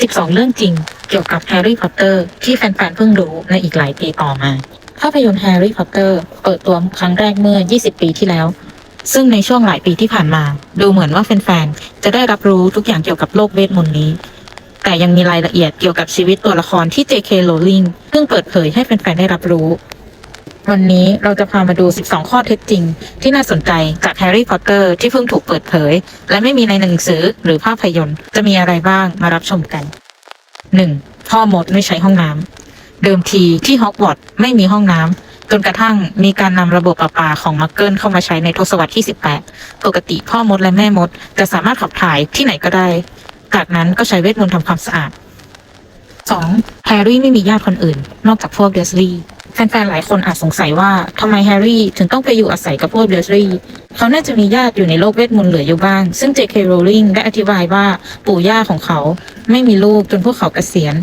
12 เรื่องจริง เกี่ยวกับแฮร์รี่พอตเตอร์ที่แฟนๆเพิ่งรู้ในอีกหลายปีต่อมา ภาพยนตร์แฮร์รี่พอตเตอร์เปิดตัวครั้งแรกเมื่อ 20 ปีที่แล้ว ซึ่งในช่วงหลายปีที่ผ่านมา ดูเหมือนว่าแฟนๆ จะได้รับรู้ทุกอย่างเกี่ยวกับโลกเวทมนต์นี้ แต่ยังมีรายละเอียดเกี่ยวกับชีวิตตัวละครที่ J.K. Rowling เพิ่งเปิดเผยให้แฟนๆ ได้รับรู้ วันนี้เราจะพามาดู 12 ข้อเท็จจริง ที่น่าสนใจจากแฮร์รี่พอตเตอร์ที่เพิ่งถูกเปิดเผย และไม่มีในหนังสือหรือภาพยนตร์ จะมีอะไรบ้างมารับชมกัน 1. พ่อมดไม่ใช้ห้องน้ำ เดิมทีที่ฮอกวอตส์ไม่มีห้องน้ำจนกระทั่งมีการนำระบบประปาของมักเกิลเข้ามาใช้ในทศวรรษที่ 18 ปกติพ่อมดและแม่มด จะสามารถขับถ่ายที่ไหนก็ได้ จากนั้นก็ใช้เวทมนต์ทำความสะอาด 2. แฮร์รี่ไม่มีญาติคนอื่น นอกจากพวกเดสลีย์ ฟนๆหลายคนอาจสงสัยว่าทำไมแฮร์รี่ถึงต้องไปอยู่อาศัยกับพวกเดสลีย์เขาน่าจะมีญาติอยู่ในโลกเวทมนต์เหลืออยู่บ้าง ซึ่ง J.K. Rowling ได้อธิบายว่าปู่ย่าของเขาไม่มีลูกจนพวกเขาเกษียณ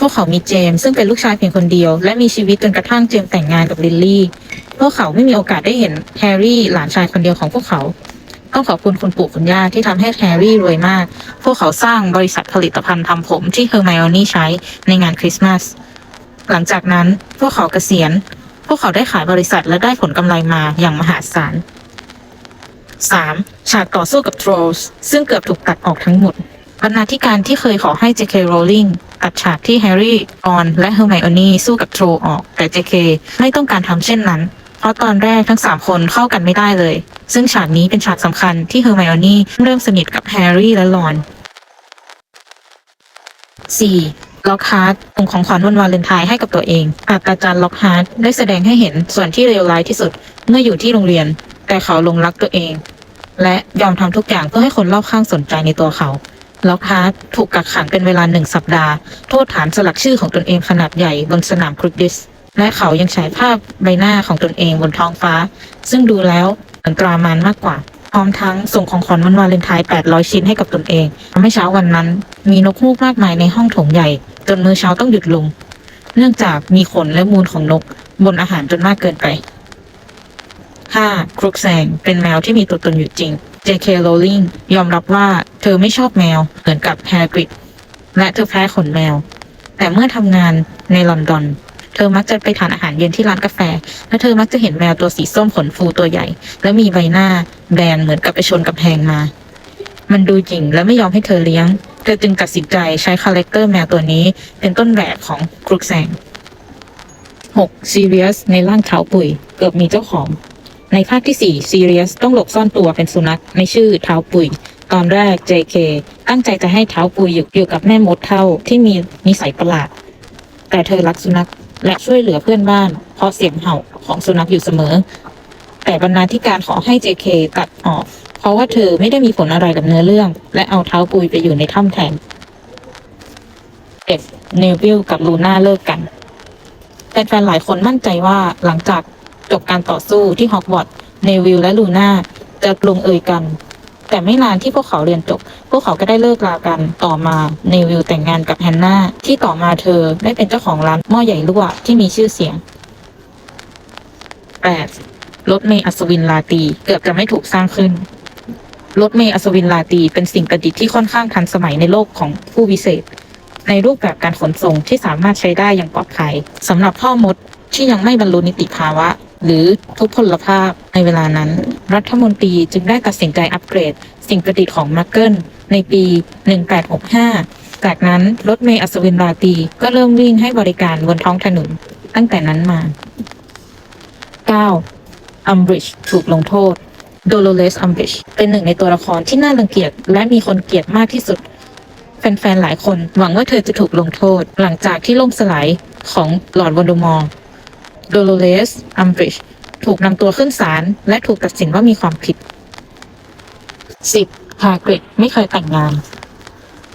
พวกเขามีเจมส์ซึ่งเป็นลูกชายเพียงคนเดียว และมีชีวิตจนกระทั่งเจมส์แต่งงานกับลิลลี่ พวกเขาไม่มีโอกาสได้เห็นแฮร์รี่หลานชายคนเดียวของพวกเขาต้องขอบคุณคุณปู่คุณย่าที่ทำให้แฮร์รี่รวยมาก พวกเขาสร้างบริษัทผลิตภัณฑ์ทำผมที่เฮอร์ไมโอนี่ใช้ในงานคริสต์มาส หลังจากนั้นพวกเขาเกษียณ พวกเขาได้ขายบริษัทและได้ผลกำไรมาอย่างมหาศาล 3. ฉากต่อสู้กับโทรลส์ซึ่งเกือบถูกตัดออกทั้งหมดบรรณาธิการที่เคยขอให้ J.K. Rowling ตัดฉากที่แฮร์รี่ออน และเฮอร์ไมโอนี่สู้กับโทรออก แต่ J.K. ไม่ต้องการทำเช่นนั้น เพราะตอนแรกทั้ง 3 คนเข้ากันไม่ได้เลย ซึ่งฉากนี้เป็นฉากสำคัญที่เฮอร์ไมโอนี่เริ่มสนิทกับแฮร์รี่และลอน 4. ล็อกฮาร์ดส่งของขวัญวันวาเลนไทน์ให้กับตัวเองอาจารย์ล็อกฮาร์ดได้แสดงให้เห็นส่วนที่เลวร้ายที่สุดเมื่ออยู่ที่โรงเรียน แต่เขาลงรักตัวเอง และยอมทำทุกอย่างเพื่อให้คนรอบข้างสนใจในตัวเขาล็อกฮาร์ดถูกกักขังเป็นเวลาหนึ่งสัปดาห์ โทษฐานสลักชื่อของตนเองขนาดใหญ่บนสนามคริกดิส และเขายังฉายภาพใบหน้าของตนเองบนท้องฟ้า ซึ่งดูแล้วเหมือนตรามานมากกว่า พร้อมทั้งส่งของขวัญวันวาเลนไทน์800 ชิ้นให้กับตนเองทำให้เช้าวันนั้น มีนกฮูกมากมายในห้องโถงใหญ่ จนมื้อเช้าต้องหยุดลง เนื่องจากมีขนและมูลของนก บนอาหารจนมากเกินไป 5. ครุกแซงเป็นแมวที่มีตัวตนอยู่จริง J.K. Rowling ยอมรับว่าเธอไม่ชอบแมวเหมือนกับแฮร์กริดและเธอแพ้ขนแมว แต่เมื่อทำงานในลอนดอน เธอมักจะไปทานอาหารเย็นที่ร้านกาแฟ และเธอมักจะเห็นแมวตัวสีส้มขนฟูตัวใหญ่ และมีใบหน้าแบนเหมือนกับไปชนกับแพงมา มันดูจริงและไม่ยอมให้เธอเลี้ยง เธอจึงตัดสินใจใช้คาแรคเตอร์แมวตัวนี้ เป็นต้นแบบของครุกแซง 6. Sirius ในร่างเท้าปุ๋ย เกือบมีเจ้าของ ในภาคที่4 Sirius ต้องหลบซ่อนตัวเป็นสุนัขในชื่อเท้าปุ๋ย ตอนแรก JK ตั้งใจจะให้เท้าปุ๋ยอยู่อยู่กับแม่มดเท่าที่มีนิสัยประหลาด แต่เธอรักสุนัขและช่วยเหลือเพื่อนบ้าน เพราะเสียงเห่าของสุนัขอยู่เสมอ แต่บรรณาธิการขอให้ JK ตัดออก ราะว่าเธอไม่ได้มีผลอะไรกับเนื้อเรื่อง และเอาเท้าปุยไปอยู่ในถ้ำแทน F เนวิลกับลูน่าเลิกกันแฟนๆหลายคนมั่นใจว่าหลังจากจบการต่อสู้ที่ฮอกวอตส์เนวิลและลูน่าจะลงเอยกัน แต่ไม่นานที่พวกเขาเรียนจบ พวกเขาก็ได้เลิกลากันต่อมาเนวิลแต่งงานกับแฮนนาที่ต่อมาเธอได้เป็นเจ้าของร้านหม้อใหญ่ลวกที่มีชื่อเสียง 8. รถเมย์อัศวินลาตีเกือบจะไม่ถูกสร้างขึ้น รถเมย์อัศวินลาตีเป็นสิ่งประดิษฐ์ที่ค่อนข้างทันสมัยในโลกของผู้วิเศษ ในรูปแบบการขนส่งที่สามารถใช้ได้อย่างปลอดภัยสำหรับพ่อมดที่ยังไม่บรรลุนิติภาวะ หรือทุพพลภาพในเวลานั้น รัฐมนตรีจึงได้ตัดสินใจอัปเกรด สิ่งประดิษฐ์ของมักเกิลในปี 1865 จากนั้นรถเมย์อัศวินลาตีก็เริ่มวิ่งให้บริการบนท้องถนนตั้งแต่นั้นมา 9. อัมบริดจ์ถูกลงโทษ โดโลเลสอัมบริชเป็นหนึ่งในตัวละครที่น่ารังเกียจและมีคนเกลียดมากที่สุด แฟนๆ หลายคนหวังว่าเธอจะถูกลงโทษ หลังจากที่ล่มสลายของหลอร์ดวอนโดมอร์โดโลเลสอัมบริดจ์ถูกนำตัวขึ้นศาลและถูกตัดสินว่ามีความผิด 10. แฮกริดไม่เคยแต่งงาน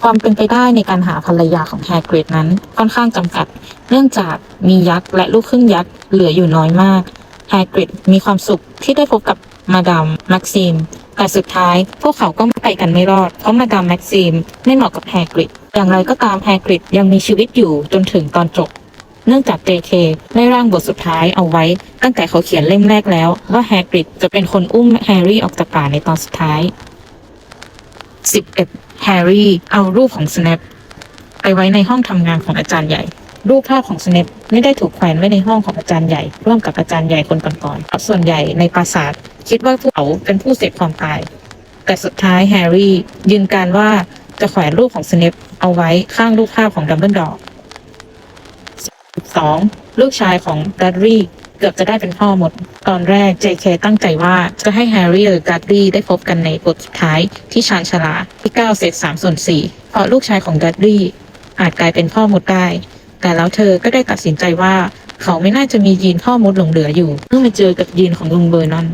ความเป็นไปได้ในการหาภรรยาของแฮกริดนั้นค่อนข้างจำกัด เนื่องจากมียักษ์และลูกครึ่งยักษ์เหลืออยู่น้อยมากแฮกริดมีความสุขที่ได้พบกับ มาดามแม็กซิม แต่สุดท้ายพวกเขาก็ไปกันไม่รอด เพราะมาดามแม็กซิมไม่เหมาะกับแฮกริดอย่างไรก็ตามแฮกริดยังมีชีวิตอยู่จนถึงตอนจบ เนื่องจาก JK ได้ร่างบทสุดท้ายเอาไว้ ตั้งแต่เขาเขียนเล่มแรกแล้ว ว่าแฮกริดจะเป็นคนอุ้มแฮร์รี่ออกจากป่าในตอนสุดท้าย 11. แฮร์รี่เอารูปของ Snap ไปไว้ในห้องทำงานของอาจารย์ใหญ่ รูปภาพของสเนปไม่ได้ถูกแขวนไว้ในห้องของอาจารย์ใหญ่ ร่วมกับอาจารย์ใหญ่คนก่อนๆเพราะส่วนใหญ่ในปราสาท คิดว่าพวกเขาเป็นผู้เสพความตาย แต่สุดท้ายแฮร์รี่ยืนการว่าจะแขวนรูปของสเนปเอาไว้ข้างรูปภาพของดัมเบิลดอร์ 2. ลูกชายของดัดรี่เกือบจะได้เป็นพ่อหมด ตอนแรก JK ตั้งใจว่าจะให้แฮร์รี่หรือดัดรี่ได้พบกันในบทสุดท้ายที่ชานชาลาที่9เศษ3ส่วน4เพราะลูกชายของดัดรี่อาจกลายเป็นพ่อหมดได้ แต่แล้วเธอก็ได้ตัดสินใจว่าเขาไม่น่าจะมียีนพ่อมดหลงเหลืออยู่เมื่อมาเจอกับยีนของลุงเบอร์นอน